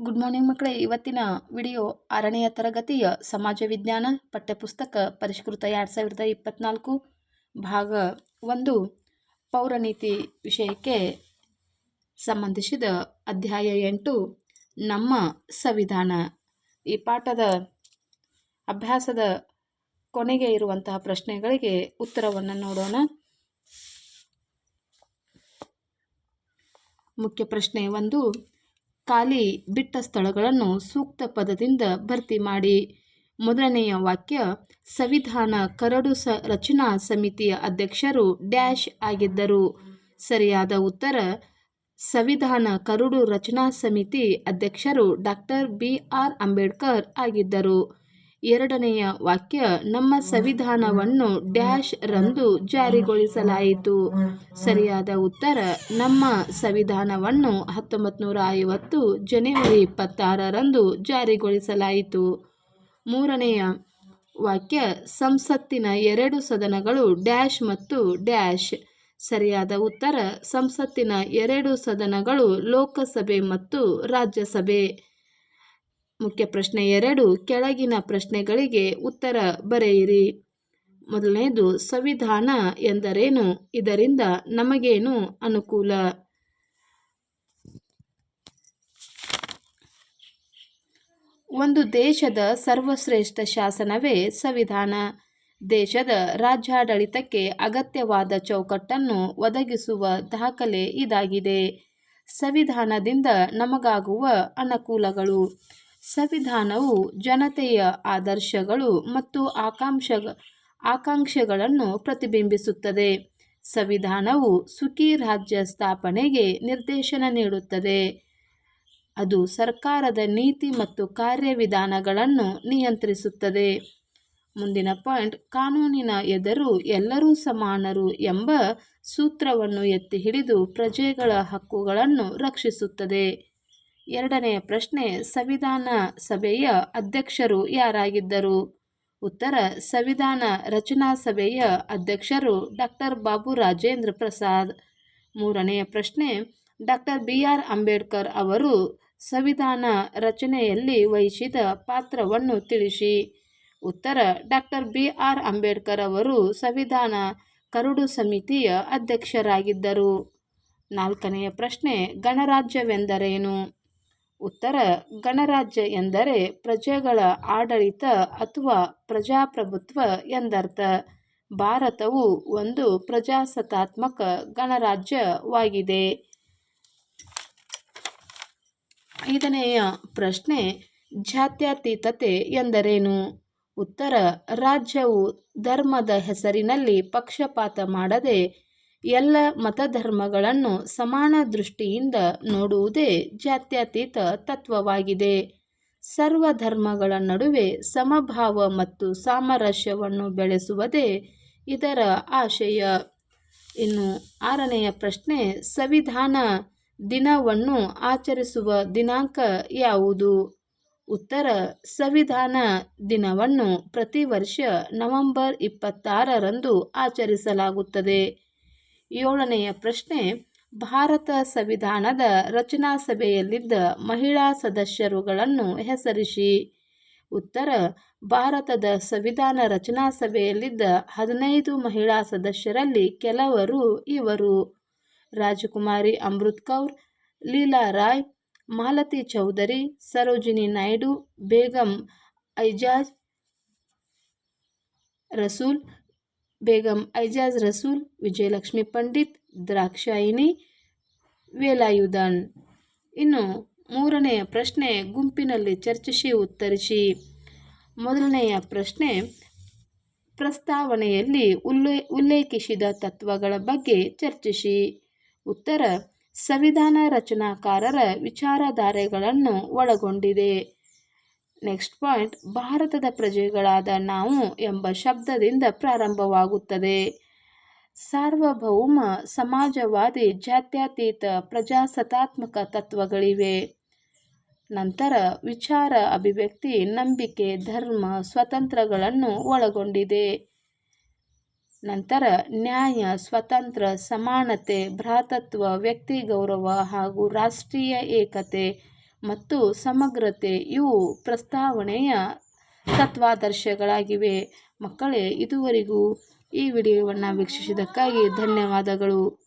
Good morning ಮಕ್ಕಳೇ. ಇವತ್ತಿನ video ಆರನೆಯ ತರಗತಿಯ ಸಮಾಜ ವಿಜ್ಞಾನ ಪಠ್ಯಪುಸ್ತಕ ಪರಿಷ್ಕೃತ ಎರಡು ಸಾವಿರದ ಇಪ್ಪತ್ನಾಲ್ಕು, ಭಾಗ ಒಂದು, ಪೌರನೀತಿ ವಿಷಯಕ್ಕೆ ಸಂಬಂಧಿಸಿದ ಅಧ್ಯಾಯ ಎಂಟು, ನಮ್ಮ ಸಂವಿಧಾನ. ಈ ಪಾಠದ ಅಭ್ಯಾಸದ ಕೊನೆಗೆ ಇರುವಂತಹ ಪ್ರಶ್ನೆಗಳಿಗೆ ಉತ್ತರವನ್ನು ನೋಡೋಣ. ಮುಖ್ಯ ಪ್ರಶ್ನೆ ಒಂದು ಖಾಲಿ ಬಿಟ್ಟ ಸ್ಥಳಗಳನ್ನು ಸೂಕ್ತ ಪದದಿಂದ ಭರ್ತಿ ಮಾಡಿ. ಮೊದಲನೆಯ ವಾಕ್ಯ, ಸಂವಿಧಾನ ಕರಡು ಸ, ರಚನಾ ಸಮಿತಿಯ ಅಧ್ಯಕ್ಷರು ಡ್ಯಾಶ್ ಆಗಿದ್ದರು. ಸರಿಯಾದ ಉತ್ತರ, ಸಂವಿಧಾನ ಕರಡು ರಚನಾ ಸಮಿತಿ ಅಧ್ಯಕ್ಷರು ಡಾಕ್ಟರ್ ಬಿ ಆರ್ ಅಂಬೇಡ್ಕರ್ ಆಗಿದ್ದರು. ಎರಡನೆಯ ವಾಕ್ಯ, ನಮ್ಮ ಸಂವಿಧಾನವನ್ನು ಡ್ಯಾಶ್ ರಂದು ಜಾರಿಗೊಳಿಸಲಾಯಿತು. ಸರಿಯಾದ ಉತ್ತರ, ನಮ್ಮ ಸಂವಿಧಾನವನ್ನು ಹತ್ತೊಂಬತ್ತು ನೂರ ಐವತ್ತು ಜನವರಿ ಇಪ್ಪತ್ತಾರರಂದು ಜಾರಿಗೊಳಿಸಲಾಯಿತು. ಮೂರನೆಯ ವಾಕ್ಯ, ಸಂಸತ್ತಿನ ಎರಡು ಸದನಗಳು ಡ್ಯಾಶ್ ಮತ್ತು ಡ್ಯಾಶ್. ಸರಿಯಾದ ಉತ್ತರ, ಸಂಸತ್ತಿನ ಎರಡು ಸದನಗಳು ಲೋಕಸಭೆ ಮತ್ತು ರಾಜ್ಯಸಭೆ. ಮುಖ್ಯ ಪ್ರಶ್ನೆ ಎರಡು, ಕೆಳಗಿನ ಪ್ರಶ್ನೆಗಳಿಗೆ ಉತ್ತರ ಬರೆಯಿರಿ. ಮೊದಲನೇದು ಸಂವಿಧಾನ ಎಂದರೇನು? ಇದರಿಂದ ನಮಗೇನು ಅನುಕೂಲ? ಒಂದು ದೇಶದ ಸರ್ವಶ್ರೇಷ್ಠ ಶಾಸನವೇ ಸಂವಿಧಾನ. ದೇಶದ ರಾಜ್ಯಾಡಳಿತಕ್ಕೆ ಅಗತ್ಯವಾದ ಚೌಕಟ್ಟನ್ನು ಒದಗಿಸುವ ದಾಖಲೆ ಇದಾಗಿದೆ. ಸಂವಿಧಾನದಿಂದ ನಮಗಾಗುವ ಅನುಕೂಲಗಳು. ಸಂವಿಧಾನವು ಜನತೆಯ ಆದರ್ಶಗಳು ಮತ್ತು ಆಕಾಂಕ್ಷ ಆಕಾಂಕ್ಷೆಗಳನ್ನು ಪ್ರತಿಬಿಂಬಿಸುತ್ತದೆ. ಸಂವಿಧಾನವು ಸುಖಿ ರಾಜ್ಯ ಸ್ಥಾಪನೆಗೆ ನಿರ್ದೇಶನ ನೀಡುತ್ತದೆ. ಅದು ಸರ್ಕಾರದ ನೀತಿ ಮತ್ತು ಕಾರ್ಯವಿಧಾನಗಳನ್ನು ನಿಯಂತ್ರಿಸುತ್ತದೆ. ಮುಂದಿನ ಪಾಯಿಂಟ್, ಕಾನೂನಿನ ಎದುರು ಎಲ್ಲರೂ ಸಮಾನರು ಎಂಬ ಸೂತ್ರವನ್ನು ಎತ್ತಿ ಹಿಡಿದು ಪ್ರಜೆಗಳ ಹಕ್ಕುಗಳನ್ನು ರಕ್ಷಿಸುತ್ತದೆ. ಎರಡನೆಯ ಪ್ರಶ್ನೆ, ಸಂವಿಧಾನ ಸಭೆಯ ಅಧ್ಯಕ್ಷರು ಯಾರಾಗಿದ್ದರು? ಉತ್ತರ, ಸಂವಿಧಾನ ರಚನಾ ಸಭೆಯ ಅಧ್ಯಕ್ಷರು ಡಾಕ್ಟರ್ ಬಾಬು ರಾಜೇಂದ್ರ ಪ್ರಸಾದ್. ಮೂರನೆಯ ಪ್ರಶ್ನೆ, ಡಾಕ್ಟರ್ ಬಿ ಆರ್ ಅಂಬೇಡ್ಕರ್ ಅವರು ಸಂವಿಧಾನ ರಚನೆಯಲ್ಲಿ ವಹಿಸಿದ ಪಾತ್ರವನ್ನು ತಿಳಿಸಿ. ಉತ್ತರ, ಡಾಕ್ಟರ್ ಬಿ ಆರ್ ಅಂಬೇಡ್ಕರ್ ಅವರು ಸಂವಿಧಾನ ಕರಡು ಸಮಿತಿಯ ಅಧ್ಯಕ್ಷರಾಗಿದ್ದರು. ನಾಲ್ಕನೆಯ ಪ್ರಶ್ನೆ, ಗಣರಾಜ್ಯವೆಂದರೇನು? ಉತ್ತರ ಗಣರಾಜ್ಯ ಎಂದರೆ ಪ್ರಜೆಗಳ ಆಡಳಿತ ಅಥವಾ ಪ್ರಜಾಪ್ರಭುತ್ವ ಎಂದರ್ಥ. ಭಾರತವು ಒಂದು ಪ್ರಜಾಸತ್ತಾತ್ಮಕ ಗಣರಾಜ್ಯವಾಗಿದೆ. ಐದನೆಯ ಪ್ರಶ್ನೆ, ಜಾತ್ಯತೀತತೆ ಎಂದರೇನು? ಉತ್ತರ, ರಾಜ್ಯವು ಧರ್ಮದ ಹೆಸರಿನಲ್ಲಿ ಪಕ್ಷಪಾತ ಮಾಡದೆ ಎಲ್ಲ ಮತಧರ್ಮಗಳನ್ನು ಸಮಾನ ದೃಷ್ಟಿಯಿಂದ ನೋಡುವುದೇ ಜಾತ್ಯತೀತ ತತ್ವವಾಗಿದೆ. ಸರ್ವ ಧರ್ಮಗಳ ನಡುವೆ ಸಮಭಾವ ಮತ್ತು ಸಾಮರಸ್ಯವನ್ನು ಬೆಳೆಸುವುದೇ ಇದರ ಆಶಯ. ಇನ್ನು ಆರನೆಯ ಪ್ರಶ್ನೆ, ಸಂವಿಧಾನ ದಿನವನ್ನು ಆಚರಿಸುವ ದಿನಾಂಕ ಯಾವುದು? ಉತ್ತರ, ಸಂವಿಧಾನ ದಿನವನ್ನು ಪ್ರತಿ ವರ್ಷ ನವೆಂಬರ್ ಇಪ್ಪತ್ತಾರರಂದು ಆಚರಿಸಲಾಗುತ್ತದೆ. ಏಳನೆಯ ಪ್ರಶ್ನೆ, ಭಾರತ ಸಂವಿಧಾನದ ರಚನಾ ಸಭೆಯಲ್ಲಿದ್ದ ಮಹಿಳಾ ಸದಸ್ಯರುಗಳನ್ನು ಹೆಸರಿಸಿ. ಉತ್ತರ, ಭಾರತದ ಸಂವಿಧಾನ ರಚನಾ ಸಭೆಯಲ್ಲಿದ್ದ ಹದಿನೈದು ಮಹಿಳಾ ಸದಸ್ಯರಲ್ಲಿ ಕೆಲವರು ಇವರು. ರಾಜಕುಮಾರಿ ಅಮೃತ್ ಕೌರ್, ಲೀಲಾ ರಾಯ್, ಮಾಲತಿ ಚೌಧರಿ, ಸರೋಜಿನಿ ನಾಯ್ಡು, ಬೇಗಂ ಐಜಾಜ್, ರಸೂಲ್ ಬೇಗಂ, ಐಜಾಜ್ ರಸೂಲ್, ವಿಜಯಲಕ್ಷ್ಮಿ ಪಂಡಿತ್, ದ್ರಾಕ್ಷಾಯಿನಿ, ವೇಲಾಯುಧನ್. ಇನ್ನು ಮೂರನೆಯ ಪ್ರಶ್ನೆ ಗುಂಪಿನಲ್ಲಿ ಚರ್ಚಿಸಿ ಉತ್ತರಿಸಿ. ಮೊದಲನೆಯ ಪ್ರಶ್ನೆ, ಪ್ರಸ್ತಾವನೆಯಲ್ಲಿ ಉಲ್ಲೇ, ಉಲ್ಲೇಖಿಸಿದ ತತ್ವಗಳ ಬಗ್ಗೆ ಚರ್ಚಿಸಿ. ಉತ್ತರ, ಸಂವಿಧಾನ ರಚನಾಕಾರರ ವಿಚಾರಧಾರೆಗಳನ್ನು ಒಳಗೊಂಡಿದೆ. ನೆಕ್ಸ್ಟ್ ಪಾಯಿಂಟ್ ಭಾರತದ ಪ್ರಜೆಗಳಾದ ನಾವು ಎಂಬ ಶಬ್ದದಿಂದ ಪ್ರಾರಂಭವಾಗುತ್ತದೆ. ಸಾರ್ವಭೌಮ ಸಮಾಜವಾದಿ ಜಾತ್ಯತೀತ ಪ್ರಜಾಸತ್ತಾತ್ಮಕ ತತ್ವಗಳಿವೆ. ನಂತರ ವಿಚಾರ, ಅಭಿವ್ಯಕ್ತಿ, ನಂಬಿಕೆ, ಧರ್ಮ, ಸ್ವತಂತ್ರಗಳನ್ನು ಒಳಗೊಂಡಿದೆ. ನಂತರ ನ್ಯಾಯ, ಸ್ವತಂತ್ರ, ಸಮಾನತೆ, ಭ್ರಾತತ್ವ, ವ್ಯಕ್ತಿ ಗೌರವ ಹಾಗೂ ರಾಷ್ಟ್ರೀಯ ಏಕತೆ ಮತ್ತು ಸಮಗ್ರತೆ ಇವು ಪ್ರಸ್ತಾವನೆಯ ತತ್ವಾದರ್ಶಗಳಾಗಿವೆ. ಮಕ್ಕಳೇ ಇದುವರೆಗೂ ಈ ವಿಡಿಯೋವನ್ನು ವೀಕ್ಷಿಸಿದ್ದಕ್ಕಾಗಿ ಧನ್ಯವಾದಗಳು.